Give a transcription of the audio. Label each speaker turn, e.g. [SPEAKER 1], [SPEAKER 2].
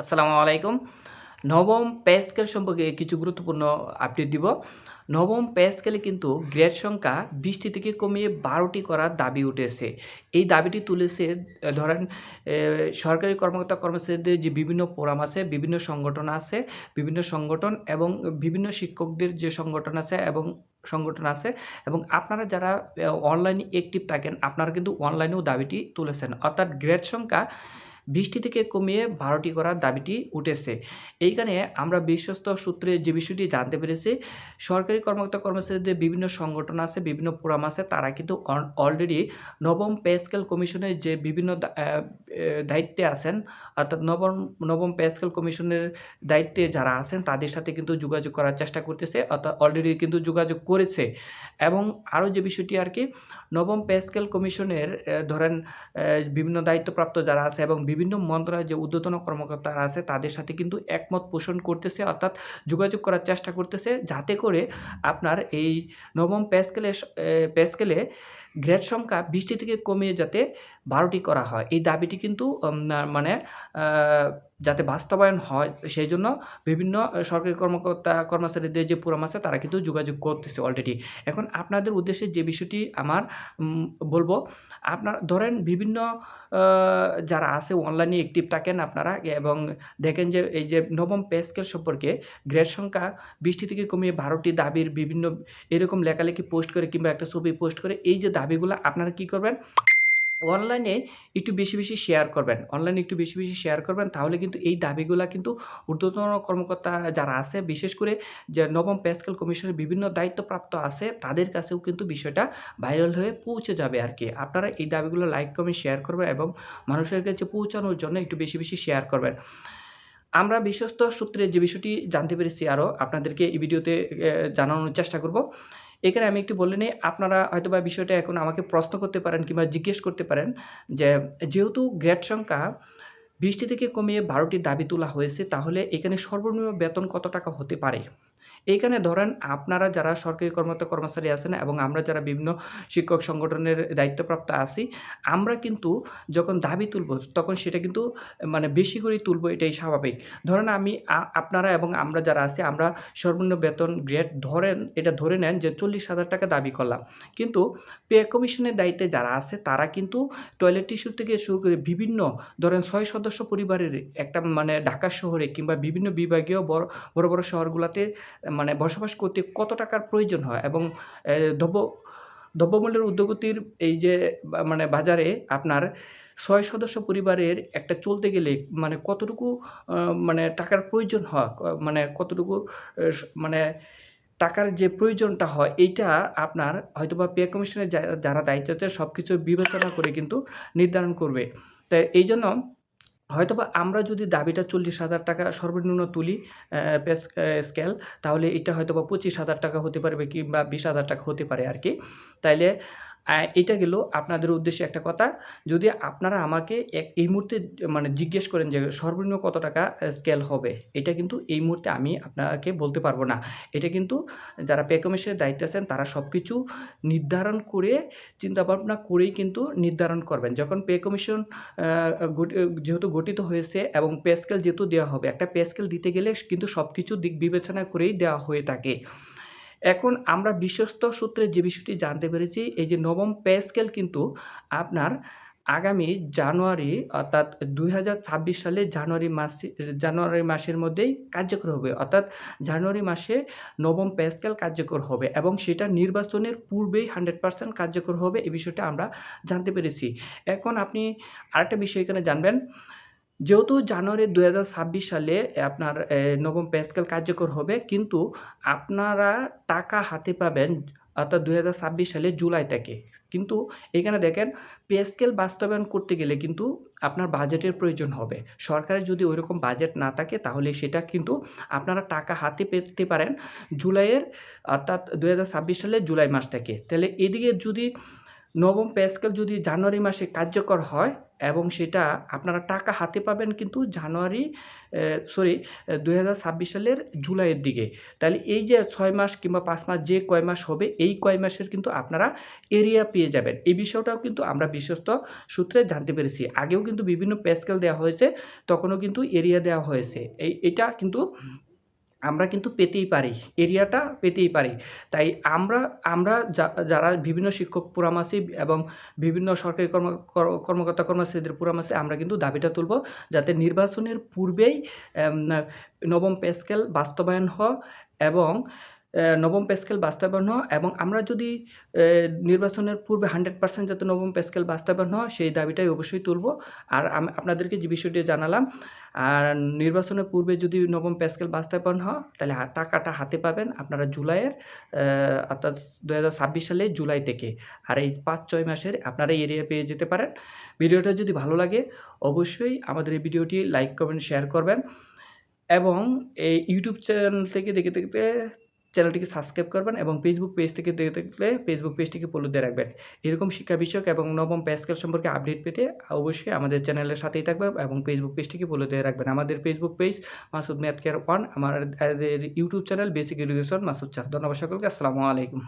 [SPEAKER 1] আসসালামু আলাইকুম। নবম পে স্কেল সম্পর্কে কিছু গুরুত্বপূর্ণ আপডেট দিব। নবম পে স্কেলে কিন্তু গ্রেড সংখ্যা বিশটি থেকে কমিয়ে বারোটি করার দাবি উঠেছে। এই দাবিটি তুলেছে ধরেন সরকারি কর্মকর্তা কর্মচারীদের যে বিভিন্ন ফোরাম আছে, বিভিন্ন সংগঠন আছে, বিভিন্ন সংগঠন এবং বিভিন্ন শিক্ষকদের যে সংগঠন আছে এবং সংগঠন আছে এবং আপনারা যারা অনলাইনে অ্যাক্টিভ থাকেন, আপনারা কিন্তু অনলাইনেও দাবিটি তুলেছেন। অর্থাৎ গ্রেড সংখ্যা বিশটি থেকে কমিয়ে বারোটি করার দাবিটি উঠেছে। এইখানে আমরা বিশ্বস্ত সূত্রে যে বিষয়টি জানতে পেরেছি, সরকারি কর্মকর্তা কর্মচারীদের বিভিন্ন সংগঠন আছে, বিভিন্ন ফোরাম আছে, তারা কিন্তু অলরেডি নবম পে স্কেল কমিশনের যে বিভিন্ন দায়িত্বে আছেন, অর্থাৎ নবম নবম পে স্কেল কমিশনের দায়িত্বে যারা আছেন, তাদের সাথে কিন্তু যোগাযোগ করার চেষ্টা করতেছে, অর্থাৎ অলরেডি কিন্তু যোগাযোগ করেছে। এবং আরও যে বিষয়টি আর কি, নবম পে স্কেল কমিশনের ধরেন বিভিন্ন দায়িত্বপ্রাপ্ত যারা আছে এবং বিভিন্ন মন্ত্রণালয়ের যে উদ্যতন কর্মকর্তারা আছে, তাদের সাথে কিন্তু একমত পোষণ করতেছে, অর্থাৎ যোগাযোগ করার চেষ্টা করতেছে, যাতে করে আপনার এই নবম প্যাস্কেলের প্যাস্কেলে গ্রেড সংখ্যা বৃষ্টি থেকে কমিয়ে যাতে বারোটি করা হয়। এই দাবিটি কিন্তু মানে যাতে বাস্তবায়ন হয়, সেই জন্য বিভিন্ন সরকারি কর্মকর্তা, কর্মচারীদের যে পুরাম আছে, তারা কিন্তু যোগাযোগ করতেছে অলরেডি এখন আপনাদের উদ্দেশ্যে যে বিষয়টি আমার বলব, আপনার, ধরেন বিভিন্ন যারা আছে অনলাইনে অ্যাক্টিভ থাকেন আপনারা, এবং দেখেন যে এই যে নবম পে স্কেল সম্পর্কে গ্রেড সংখ্যা বিশটি থেকে কমিয়ে বারোটি দাবির বিভিন্ন এরকম লেখালেখি পোস্ট করে কিংবা একটা ছবি পোস্ট করে, এই যে দাবিগুলো আপনারা কি করবেন? অনলাইনে একটু বেশি বেশি শেয়ার করবেন। অনলাইনে একটু বেশি বেশি শেয়ার করবেন, তাহলে কিন্তু এই দাবিগুলো কিন্তু ঊর্ধ্বতন কর্মকর্তা যারা আছে, বিশেষ করে যে নবম পে স্কেল কমিশনের বিভিন্ন দায়িত্বপ্রাপ্ত আছে, তাদের কাছেও কিন্তু বিষয়টা ভাইরাল হয়ে পৌঁছে যাবে আর কি আপনারা এই দাবিগুলো লাইক কমেন্ট শেয়ার করবেন এবং মানুষের কাছে পৌঁছানোর জন্য একটু বেশি বেশি শেয়ার করবেন। আমরা বিশ্বস্ত সূত্রে যে বিষয়টি জানতে পেরেছি আরও আপনাদেরকে এই ভিডিওতে জানানোর চেষ্টা করব। এখানে আমি একটু বলে নিই, আপনারা হয়তো বা বিষয়টা এখন আমাকে প্রশ্ন করতে পারেন কিংবা জিজ্ঞেস করতে পারেন যে, যেহেতু গ্রেড সংখ্যা বিশটি থেকে কমিয়ে বারোটি দাবি তোলা হয়েছে, তাহলে এখানে সর্বনিম্ন বেতন কত টাকা হতে পারে? এইখানে ধরেন আপনারা যারা সরকারি কর্মরত কর্মচারী আছেন এবং আমরা যারা বিভিন্ন শিক্ষক সংগঠনের দায়িত্বপ্রাপ্ত আছি, আমরা কিন্তু যখন দাবি তুলব, তখন সেটা কিন্তু মানে বেশি করে তুলব, এটাই স্বাভাবিক। ধরেন আমি আপনারা এবং আমরা যারা আছি, আমরা সর্বনিম্ন বেতন গ্রেড ধরেন, এটা ধরে নেন যে চল্লিশ হাজার টাকা দাবি করলাম। কিন্তু পে কমিশনের দায়িত্বে যারা আছে, তারা কিন্তু টয়লেট টিস্যু থেকে শুরু করে বিভিন্ন ধরেন ছয় সদস্য পরিবারের একটা মানে ঢাকা শহরে কিংবা বিভিন্ন বিভাগীয় বড় বড় বড় শহরগুলোতে মানে বসবাস করতে কত টাকার প্রয়োজন হয়? এবং দ্রব্য, দ্রব্যমূল্যের উদ্যোগতির এই যে মানে বাজারে আপনার ছয় সদস্য পরিবারের একটা চলতে গেলে মানে কতটুকু মানে টাকার প্রয়োজন হয়? মানে কতটুকু মানে টাকার যে প্রয়োজনটা হয়, এইটা আপনার হয়তোবা পে কমিশনের যারা দায়িত্ব আছে সব কিছু বিবেচনা করে কিন্তু নির্ধারণ করবে। তাই এই জন্য হয়তোবা আমরা যদি দাবিটা চল্লিশ হাজার টাকা সর্বনিম্ন তুলি পে স্কেল তাহলে এটা হয়তোবা পঁচিশ হাজার টাকা হতে পারবে কিংবা বিশ হাজার টাকা হতে পারে আর কি তাইলে এটা গেল আপনাদের উদ্দেশ্যে একটা কথা। যদি আপনারা আমাকে এক, এই মুহূর্তে মানে জিজ্ঞেস করেন যে সর্বনিম্ন কত টাকা স্কেল হবে, এটা কিন্তু এই মুহূর্তে আমি আপনাকে বলতে পারব না। এটা কিন্তু যারা পে কমিশনের দায়িত্বে আছেন, তারা সব কিছু নির্ধারণ করে, চিন্তাভাবনা করেই কিন্তু নির্ধারণ করবেন। যখন পে কমিশন যেহেতু গঠিত হয়েছে এবং পে স্কেল যেহেতু দেওয়া হবে, একটা পে স্কেল দিতে গেলে কিন্তু সব কিছু দিক বিবেচনা করেই দেওয়া হয়ে থাকে। এখন আমরা বিশ্বস্ত সূত্রে যে বিষয়টি জানতে পেরেছি, এই যে নবম পে স্কেল কিন্তু আপনার আগামী জানুয়ারি অর্থাৎ দুই হাজার ছাব্বিশ সালে জানুয়ারি মাসে, জানুয়ারি মাসের মধ্যেই কার্যকর হবে। অর্থাৎ জানুয়ারি মাসে নবম পে স্কেল কার্যকর হবে এবং সেটা নির্বাচনের পূর্বেই হান্ড্রেড পার্সেন্ট কার্যকর হবে, এই বিষয়টা আমরা জানতে পেরেছি। এখন আপনি আরেকটা বিষয় এখানে জানবেন। যেহেতু জানুয়ারি দু হাজার ছাব্বিশ সালে আপনার নবম পে স্কেল কার্যকর হবে, কিন্তু আপনারা টাকা হাতে পাবেন, অর্থাৎ দু হাজার ছাব্বিশ সালে জুলাই থেকে। কিন্তু এখানে দেখেন পে স্কেল বাস্তবায়ন করতে গেলে কিন্তু আপনার বাজেটের প্রয়োজন হবে। সরকারের যদি ওইরকম বাজেট না থাকে, তাহলে সেটা কিন্তু আপনারা টাকা হাতে পেতে পারেন জুলাইয়ের, অর্থাৎ দু হাজার ছাব্বিশ সালে জুলাই মাস থেকে। তাহলে এদিকে যদি নবম পে স্কেল যদি জানুয়ারি মাসে কার্যকর হয় এবং সেটা আপনারা টাকা হাতে পাবেন কিন্তু জানুয়ারি সরি দুই হাজার ছাব্বিশ সালের জুলাইয়ের দিকে। তাহলে এই যে ছয় মাস কিংবা পাঁচ মাস যে কয় মাস হবে, এই কয় মাসের কিন্তু আপনারা এরিয়া পেয়ে যাবেন। এই বিষয়টাও কিন্তু আমরা বিশ্বস্ত সূত্রে জানতে পেরেছি। আগেও কিন্তু বিভিন্ন প্যাসকেল দেওয়া হয়েছে, তখনও কিন্তু এরিয়া দেওয়া হয়েছে। এই, এটা কিন্তু আমরা কিন্তু পেতেই পারি, এরিয়াটা পেতেই পারি। তাই আমরা আমরা যারা বিভিন্ন শিক্ষক পুরামাসি এবং বিভিন্ন সরকারি কর্ম কর্মকর্তা কর্মচারীদের পুরামাসি আমরা কিন্তু দাবিটা তুলব যাতে নির্বাচনের পূর্বেই নবম পেস্কেল বাস্তবায়ন হয় এবং নবম পেস্কেল বাস্তবায়ন হয় এবং আমরা যদি নির্বাচনের পূর্বে হান্ড্রেড পার্সেন্ট যাতে নবম পেস্কেল বাস্তবায়ন হয় সেই দাবিটাই অবশ্যই তুলব। আর আমি, আপনাদেরকে যে বিষয়টি জানালাম, আর নির্বাচনের পূর্বে যদি নবম পে স্কেল বাস্তবায়ন হয় তাহলে টাকাটা হাতে পাবেন আপনারা জুলাইয়ের অর্থাৎ দু হাজার ছাব্বিশ সালে জুলাই থেকে। আর এই পাঁচ, ছয় মাসের আপনারা এরিয়া পেয়ে যেতে পারেন। ভিডিওটা যদি ভালো লাগে, অবশ্যই আমাদের এই ভিডিওটি লাইক, কমেন্ট, শেয়ার করবেন। এবং এই ইউটিউব চ্যানেল থেকে দেখে দেখতে চ্যানেলটিকে সাবস্ক্রাইব করবেন এবং ফেসবুক পেজ থেকে দেখে দেখলে ফেসবুক পেজটিকে ফলো দিয়ে রাখবেন। এরকম শিক্ষা বিষয়ক এবং নবম প্যাসকেল সম্পর্কে আপডেট পেতে অবশ্যই আমাদের চ্যানেলের সাথেই থাকবেন এবং ফেসবুক পেজটিকে ফলো দিয়ে রাখবেন। আমাদের ফেসবুক পেজ মাসুদ মেয়াদ কেয়ার ওয়ান আমাদের YouTube channel basic education Masud চার ধন্যবাদ সকলকে, আসসালামু আলাইকুম।